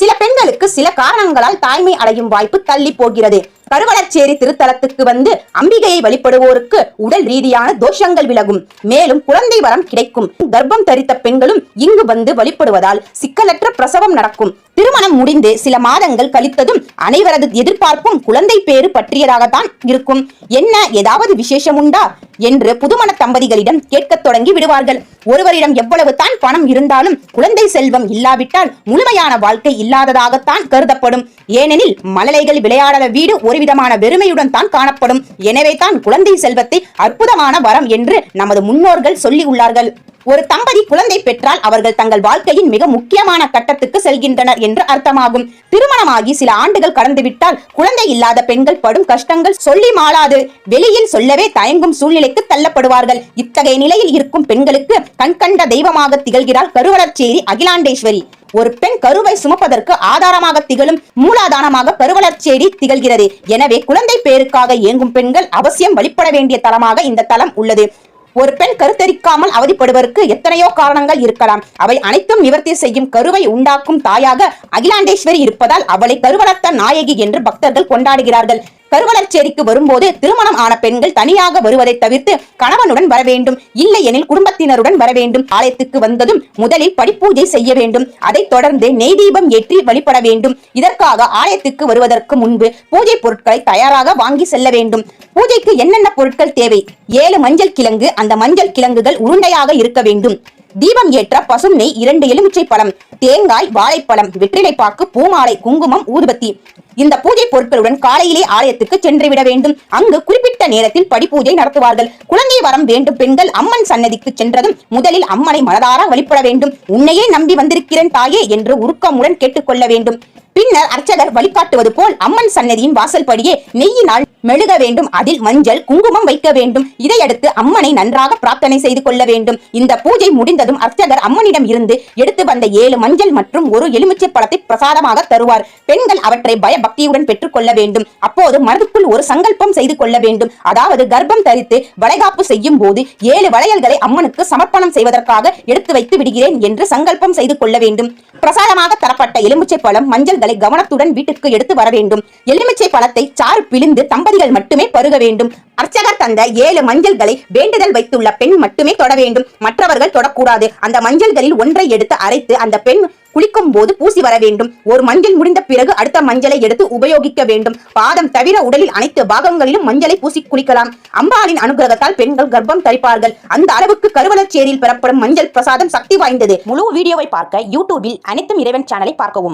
சில பெண்களுக்கு சில காரணங்களால் தாய்மை அடையும் வாய்ப்பு தள்ளி போகிறது. கருவளச்சேரி திருத்தலத்துக்கு வந்து அம்பிகையை வழிபடுவோருக்கு உடல் ரீதியான தோஷங்கள் விலகும். மேலும் குழந்தை வரம் கிடைக்கும். கர்ப்பம் தரித்த பெண்களும் இங்கு வந்து வழிபடுவதால் சிக்கலற்ற பிரசவம் நடக்கும். திருமணம் முடிந்து சில மாதங்கள் கழித்ததும் அனைவரது எதிர்பார்ப்பும் குழந்தை பேறு பற்றியதாகத்தான் இருக்கும். என்ன ஏதாவது விசேஷம் உண்டா என்று புதுமண தம்பதிகளிடம் கேட்கத் தொடங்கி விடுவார்கள். ஒருவரிடம் எவ்வளவு தான் பணம் இருந்தாலும் குழந்தை செல்வம் இல்லாவிட்டால் முழுமையான வாழ்க்கை இல்லாததாகத்தான் கருதப்படும். ஏனெனில் மழலைகள் விளையாடாத வீடு ஒருவிதமான வெறுமையுடன் தான் காணப்படும். எனவே தான் குழந்தை செல்வத்தை அற்புதமான வரம் என்று நமது முன்னோர்கள் சொல்லி உள்ளார்கள். ஒரு தம்பதி குழந்தை பெற்றால் அவர்கள் தங்கள் வாழ்க்கையின் மிக முக்கியமான கட்டத்துக்கு செல்கின்றனர் என்று அர்த்தமாகும். திருமணமாகி சில ஆண்டுகள் கடந்துவிட்டால் குழந்தை இல்லாத பெண்கள் படும் கஷ்டங்கள் சொல்லி மாளாது. வெளியில் சொல்லவே தயங்கும் சூழ்நிலைக்கு தள்ளப்படுவார்கள். இத்தகைய நிலையில் இருக்கும் பெண்களுக்கு கண்கண்ட தெய்வமாக திகழ்கிறார் கருவளர்ச்சேரி அகிலாண்டேஸ்வரி. ஒரு பெண் கருவை சுமப்பதற்கு ஆதாரமாக திகழும் மூலாதாரமாக கருவளர்ச்சேரி திகழ்கிறது. எனவே குழந்தை பேருக்காக இயங்கும் பெண்கள் அவசியம் வழிபட வேண்டிய தலமாக இந்த தலம் உள்ளது. ஒரு பெண் கருத்தரிக்காமல் அவதிப்படுவதற்கு எத்தனையோ காரணங்கள் இருக்கலாம். அவை அனைத்தும் நிவர்த்தி செய்யும் கருவை உண்டாக்கும் தாயாக அகிலாண்டேஸ்வரி இருப்பதால் அவளை கருவளர்த்த நாயகி என்று பக்தர்கள் கொண்டாடுகிறார்கள். கருவளர்ச்சேரிக்கு வரும்போது திருமணம் ஆன பெண்கள் தனியாக வருவதை தவிர்த்து கணவனுடன் வர வேண்டும் இல்லை எனில் குடும்பத்தினருடன் வர வேண்டும். ஆலயத்துக்கு வந்ததும் முதலில் படிப்பூஜை செய்ய வேண்டும். அதைத் தொடர்ந்து நெய் தீபம் ஏற்றி வழிபட வேண்டும். இதற்காக ஆலயத்துக்கு வருவதற்கு முன்பு பூஜை பொருட்களை தயாராக வாங்கி செல்ல வேண்டும். பூஜைக்கு என்னென்ன பொருட்கள் தேவை? ஏழு மஞ்சள் கிழங்கு அந்த மஞ்சள் கிழங்குகள் உருண்டையாக இருக்க வேண்டும். தீபம் ஏற்ற பசும் நெய் இரண்டு எலுமிச்சை பழம் தேங்காய் வாழைப்பழம் வெற்றிலைப்பாக்கு பூமாலை குங்குமம் ஊதுபத்தி. இந்த பூஜை பொருட்களுடன் காலையிலே ஆலயத்துக்கு சென்றுவிட வேண்டும். அங்கு குறிப்பிட்ட நேரத்தில் படிப்பூஜை நடத்துவார்கள். குழந்தை வரம் வேண்டும். பெண்கள் அம்மன் சன்னதிக்கு சென்றதும் முதலில் அம்மனை மனதார வழிபட வேண்டும். உன்னையே நம்பி வந்திருக்கிறேன் தாயே என்று உருக்கமுடன் கேட்டுக்கொள்ள வேண்டும். பின்னர் அர்ச்சகர் வழிகாட்டுவது போல் அம்மன் சன்னதியின் வாசல் படியே நெய்யினால் மெழுக வேண்டும் அதில் மஞ்சள் குங்குமம் வைக்க வேண்டும். இதையடுத்து அம்மனை நன்றாக பிரார்த்தனை செய்து கொள்ள வேண்டும். இந்த பூஜை முடிந்ததும் அர்ச்சகர் அம்மனிடம் இருந்து எடுத்து வந்த ஏழு மஞ்சள் மற்றும் ஒரு எலுமிச்சை பழத்தை பிரசாதமாக தருவார். பெண்கள் அவற்றை பயபக்தியுடன் பெற்றுக் கொள்ள வேண்டும். அப்போது மனதுக்குள் ஒரு சங்கல்பம் செய்து கொள்ள வேண்டும். அதாவது கர்ப்பம் தரித்து வளைகாப்பு செய்யும் போது ஏழு வளையல்களை அம்மனுக்கு சமர்ப்பணம் செய்வதற்காக எடுத்து வைத்து விடுகிறேன் என்று சங்கல்பம் செய்து கொள்ள வேண்டும். பிரசாதமாக தரப்பட்ட எலுமிச்சை பழம் மஞ்சள்களை கவனத்துடன் வீட்டுக்கு எடுத்து வர வேண்டும். எலுமிச்சை பழத்தை சாறு பிழிந்து தம்பதிகள் மட்டுமே பருக வேண்டும். அர்ச்சகர் தந்த ஏழு மஞ்சள்களை வேண்டுதல் வைத்துள்ள பெண் மட்டுமே தொட வேண்டும். மற்றவர்கள் தொடக்கூடாது. அந்த மஞ்சள்களில் ஒன்றை எடுத்து அரைத்து அந்த பெண் குளிக்கும் போது பூசி வர வேண்டும். ஒரு மஞ்சள் முடிந்த பிறகு அடுத்த மஞ்சளை எடுத்து உபயோகிக்க வேண்டும். பாதம் தவிர உடலில் அனைத்து பாகங்களிலும் மஞ்சளை பூசி குளிக்கலாம். அம்பாளின் அனுகிரகத்தால் பெண்கள் கர்ப்பம் தரிப்பார்கள். அந்த அளவுக்கு கருவலச்சேரியில் பெறப்படும் மஞ்சள் பிரசாதம் சக்தி வாய்ந்தது. முழு வீடியோவை பார்க்க யூடியூபில் அனைத்தும் இறைவன் சேனலை பார்க்கவும்.